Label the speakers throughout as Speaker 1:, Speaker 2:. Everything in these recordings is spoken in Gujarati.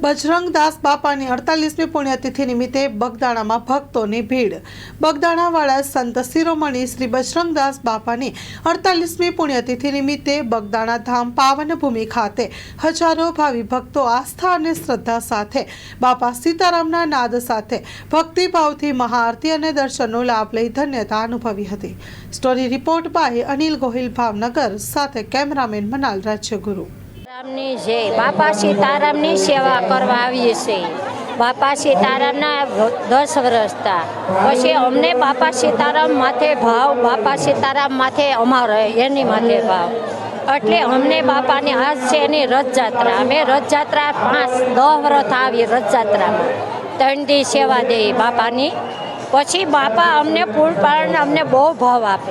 Speaker 1: બજરંગદાસ બાપાની અડતાલીસમી પુણ્યતિથિ નિમિત્તે બગદાણામાં ભક્તોની ભીડ. બગદાણાવાળા સંત શિરોમણી શ્રી બજરંગદાસ બાપાની અડતાલીસમી પુણ્યતિથિ નિમિત્તે બગદાણા ધામ પાવન ભૂમિ ખાતે હજારો ભાવિ ભક્તો આસ્થા અને શ્રદ્ધા સાથે બાપા સીતારામના નાદ સાથે ભક્તિભાવથી મહાઆરતી અને દર્શનનો લાભ લઈ ધન્યતા અનુભવી હતી. Story report by Anil Gohil, Bhavnagar, સાથે કેમેરામેન મનાલ રાજ્યગુરુ.
Speaker 2: રામની જય બાપા સીતારામની સેવા કરવા આવીએ છીએ બાપા સીતારામના દસ વર્ષતા પછી અમને બાપા સીતારામ માથે ભાવ બાપા સીતારામ માથે અમારો, એની માથે ભાવ. એટલે અમને બાપાની આજ છે એની રથયાત્રા. અમે રથયાત્રા પાંચ, દહ વ્રત આવી રથયાત્રામાં. ત્રણ દી સેવા દઈ બાપાની. પછી બાપા અમને ફૂલ પાડને અમને બહુ ભાવ આપે.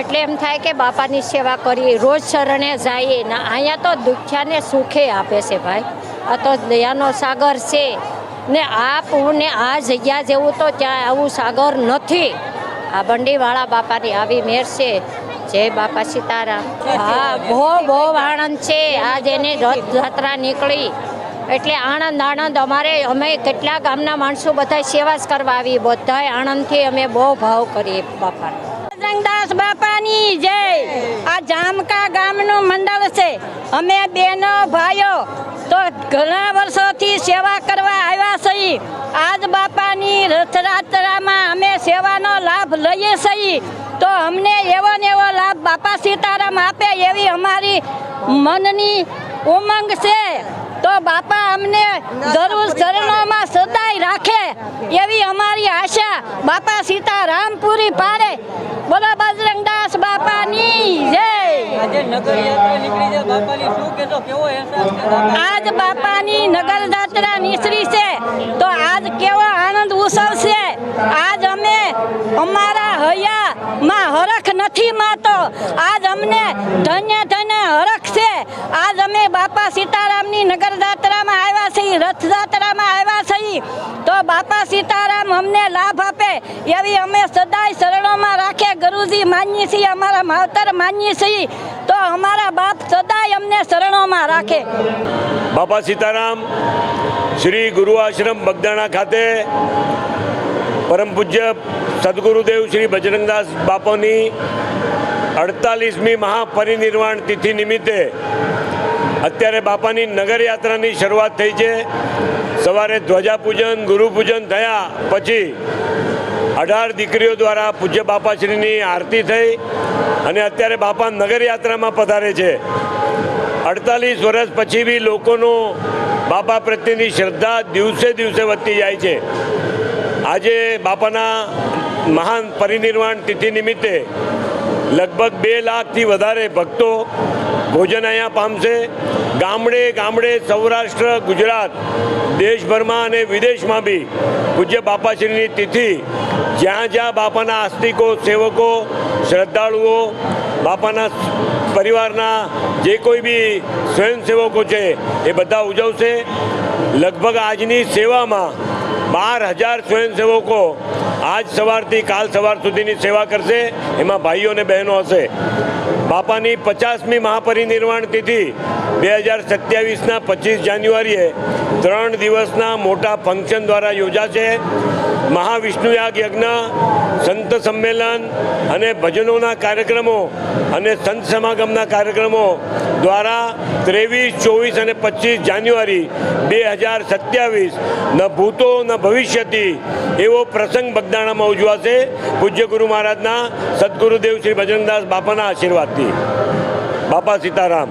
Speaker 2: એટલે એમ થાય કે બાપાની સેવા કરીએ, રોજ શરણે જઈએ ને અહીંયા તો દુખ્યાને સુખે આપે છે ભાઈ. આ તો દયાનો સાગર છે. ને આ પૂરને આ જગ્યા જેવું તો ત્યાં આવું સાગર નથી. આ બંડીવાળા બાપાની આવી મેર છે. જય બાપા સીતારામ. હા, બહુ બહુ આનંદ છે. આજ એની રથયાત્રા નીકળી. એટલે આણંદ આણંદ અમારે, અમે કેટલા ગામના માણસો બધા સેવા કરવા આવી, બધાય આણંદથી અમે બહુ ભાવ કરીએ બાપા
Speaker 3: રંગદાસ બાપાની જય. આ જામકા ગામનું મંડળ છે. અમે બેનો, ભાઈઓ તો ઘણા વર્ષોથી સેવા કરવા આવ્યા છીએ. આજ બાપાની રથયાત્રામાં અમે સેવાનો લાભ લઈએ છીએ. તો અમને એવો ને એવો લાભ બાપા સીતારામ આપે એવી અમારી મનની ઉમંગ છે. તો બાપા અમને જરૂર ચરણોમાં સદાય રાખે એવી અમારી આશા. બાપા સીતારામ પૂરી પાડે. બોલો બજરંગદાસ બાપાની જય.
Speaker 4: આજે બાપાની
Speaker 3: નગર યાત્રા નીસરી છે. તો આજ કેવો આનંદ ઉત્સવ છે. આજ અમે અમારા હૈયામાં હરખ નથી માતો આજ અમને ધન્ય ધન્ય હરખ છે આજ અમે બાપા સીતારામની નગર જાત્રામાં આવ્યા છીએ, રથયાત્રામાં આવ્યા છીએ. તો બાપા સીતારામ અમને લાભ આપે એવી અમે સદાય શરણોમાં રાખે. ગુરુજી માનીએ છીએ, અમારા માવતર માનીએ છીએ. તો અમારા બાપ સદાય અમને શરણોમાં રાખે.
Speaker 5: બાપા સીતારામ, શ્રી ગુરુ આશ્રમ બગદાણા ખાતે પરમ પૂજ્ય સદગુરુદેવ શ્રી બજરંગદાસ બાપાની અડતાલીસમી મહાપરિનિર્વાણ તિથિ નિમિત્તે અત્યારે બાપાની નગરયાત્રાની શરૂઆત થઈ છે. સવારે ધ્વજાપૂજન, ગુરુપૂજન થયા પછી અઢાર દીકરીઓ દ્વારા પૂજ્ય બાપાશ્રીની આરતી થઈ અને અત્યારે બાપા નગરયાત્રામાં પધારે છે. અડતાલીસ વર્ષ પછી બી લોકોનો બાપા પ્રત્યેની શ્રદ્ધા દિવસે દિવસે વધતી જાય છે. આજે બાપાના મહાન પરિનિર્વાણ તિથિ નિમિત્તે લગભગ બે લાખથી વધારે ભક્તો ભોજન અહીંયા પામશે. ગામડે ગામડે સૌરાષ્ટ્ર, ગુજરાત, દેશભરમાં અને વિદેશમાં બી પૂજ્ય બાપાશ્રીની તિથિ. જ્યાં જ્યાં બાપાના આસ્તિકો, સેવકો, શ્રદ્ધાળુઓ, બાપાના પરિવારના જે કોઈ બી સ્વયંસેવકો છે એ બધા ઉજવશે. લગભગ આજની સેવામાં બાર હજાર સ્વયંસેવકો આજ સવારથી કાલ સવાર સુધીની સેવા કરશે. એમાં ભાઈઓ અને બહેનો હશે. બાપાની પચાસમી મહાપરિનિર્વાણ તિથિ બે હજાર સત્યાવીસના પચીસ જાન્યુઆરીએ ત્રણ દિવસના મોટા ફંક્શન દ્વારા યોજાશે. મહાવિષ્ણુયાગ યજ્ઞ, સંત સંમેલન અને ભજનોના કાર્યક્રમો અને સંત સમાગમના કાર્યક્રમો દ્વારા ત્રેવીસ, ચોવીસ અને પચીસ જાન્યુઆરી બે હજાર સત્યાવીસ, ન ભૂતો, ન ભવિષ્યથી એવો પ્રસંગ બગદાણામાં ઉજવાશે. પૂજ્ય ગુરુ મહારાજના સદગુરુદેવ શ્રી ભજનદાસ બાપાના આશીર્વાદથી. બાપા સીતારામ.